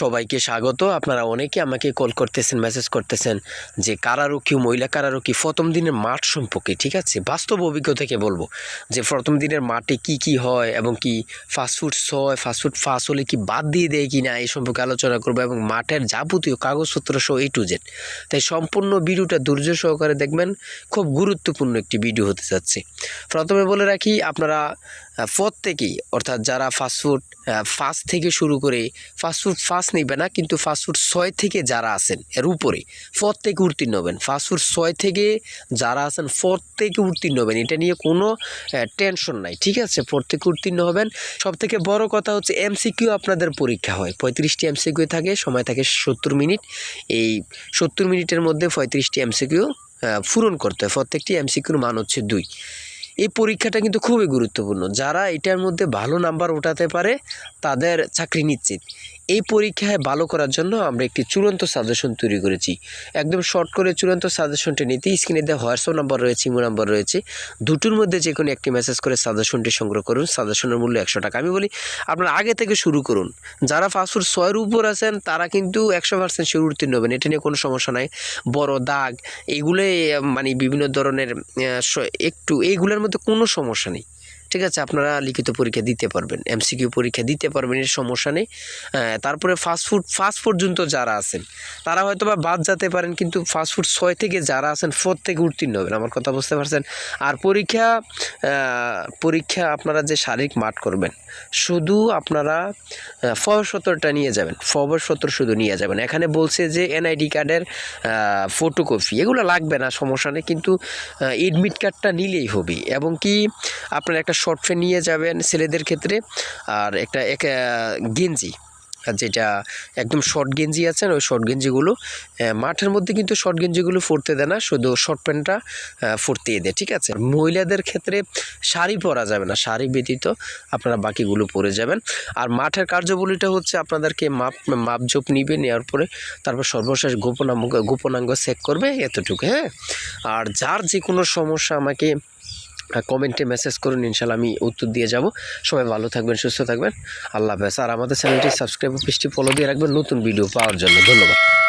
সবাইকে স্বাগত। আপনারা অনেকে আমাকে কল করতেছেন মেসেজ করতেছেন যে কারারক্ষী মহিলা কারারক্ষী প্রথম দিনের মাঠ সম্পর্কে, ঠিক আছে? বাস্তব অভিজ্ঞতা থেকে বলব? যে, প্রথম দিনের মাঠে কি কি হয় এবং কি ফাস্টফুড ছয় ফাস্টফুড ফাঁস হলে কি বাদ দিয়ে দেয় কি না এই সম্পর্কে আলোচনা করব এবং মাঠের যাবতীয় কাগজপত্র সহ এ টু জেড তাই সম্পূর্ণ ভিডিওটা ধৈর্য সহকারে দেখবেন, খুব গুরুত্বপূর্ণ একটি ভিডিও হতে যাচ্ছে। প্রথমে বলে রাখি, আপনারা প্রত্যেকেই, অর্থাৎ যারা ফাস্টফুড ফাস্ট থেকে শুরু করে ফাস্টফুড ফার্স্ট নেবে না, কিন্তু ফাস্টফুড ছয় থেকে যারা আছেন, এর উপরে প্রত্যেকে উত্তীর্ণ হবেন। ফাস্টফুড ছয় থেকে যারা আছেন, প্রত্যেকে উত্তীর্ণ হবেন। এটা নিয়ে কোনো টেনশন নাই, ঠিক আছে? প্রত্যেকে উত্তীর্ণ হবেন। সব থেকে বড় কথা হচ্ছে এমসিকিউ আপনাদের পরীক্ষা হয়। পঁয়ত্রিশটি এমসিকিউ থাকে, সময় থাকে সত্তর মিনিট। এই সত্তর মিনিটের মধ্যে পঁয়ত্রিশটি এমসিকিউ পূরণ করতে হয়। প্রত্যেকটি এমসিকিউর মান হচ্ছে দুই। এই পরীক্ষাটা কিন্তু খুবই গুরুত্বপূর্ণ। যারা এটার মধ্যে ভালো নাম্বার ওঠাতে পারে, তাদের চাকরি নিশ্চিত। এই পরীক্ষায় ভালো করার জন্য আমরা একটি চূড়ান্ত সাজেশন তৈরি করেছি। একদম শর্ট করে চূড়ান্ত সাজেশনটি নিতে স্ক্রিনে দেওয়া হোয়াটসঅ্যাপ নাম্বার রয়েছে ইমো নাম্বার রয়েছে। দুটোর মধ্যে যে কোনো একটি মেসেজ করে সাজেশনটি সংগ্রহ করুন। সাজেশনের মূল্য একশো টাকা। আমি বলি, আপনার আগে থেকে শুরু করুন। যারা ফাস্টফুড ছয়ের উপর আছেন, তারা কিন্তু একশো পার্সেন্ট শুরু উত্তীর্ণ হবেন। এটা নিয়ে কোনো সমস্যা নাই। বড় দাগ, এগুলোই মানে বিভিন্ন ধরনের একটু, এইগুলোর মধ্যে কোনো সমস্যা নেই। ঠিক আছে, আপনারা লিখিত পরীক্ষা দিতে পারবেন এমসিকিউ পরীক্ষা দিতে পারবেন, এর সমস্যা নেই। তারপরে ফাস্টফুড ফার্স্ট পর্যন্ত যারা আছেন, তারা হয়তো বা বাদ যেতে পারেন, কিন্তু ফাস্টফুড ছয় থেকে যারা আছেন ফোর থেকে উত্তীর্ণ হবেন, আমার কথা বুঝতে পারছেন? আর পরীক্ষা পরীক্ষা আপনারা যে শারীরিক মাঠ করবেন, শুধু আপনারা ফবসত্তরটা নিয়ে যাবেন ফবসত্তর শুধু নিয়ে যাবেন। এখানে বলছে যে এনআইডি কার্ডের ফটোকপি এগুলো লাগবে না, সমস্যা নেই, কিন্তু এডমিট কার্ডটা নিলেই হবে। এবং কি, আপনার একটা শর্ট ফ্রেম নিয়ে যাবেন ছেলেদের ক্ষেত্রে। আর একটা এক গেঞ্জি। যেটা একদম শর্ট গেঞ্জি আছেন ওই শর্ট গেঞ্জিগুলো মাঠের মধ্যে কিন্তু শর্ট গেঞ্জিগুলো পরতে দেয় না, শুধু শর্ট প্যান্টটা পরতেই দেয়, ঠিক আছে? মহিলাদের ক্ষেত্রে শাড়ি পরা যাবে না, শাড়ি ব্যতীত আপনারা বাকিগুলো পরে যাবেন। আর মাঠের কার্যবলীটা হচ্ছে আপনাদেরকে মাপ, মাপজোপ নিবে, নেওয়ার পরে তারপর সর্বশেষ গোপনাঙ্গ গোপনাঙ্গ চেক করবে, এতটুকু হ্যাঁ? আর যার যে কোনো সমস্যা আমাকে কমেন্টে মেসেজ করুন ইনশাল্লাহ আমি উত্তর দিয়ে যাব। সবাই ভালো থাকবেন, সুস্থ থাকবেন। আল্লাহ হাফেজ। আর আমাদের চ্যানেলটি সাবস্ক্রাইব ও পৃষ্টি ফলো দিয়ে রাখবেন নতুন ভিডিও পাওয়ার জন্য। ধন্যবাদ।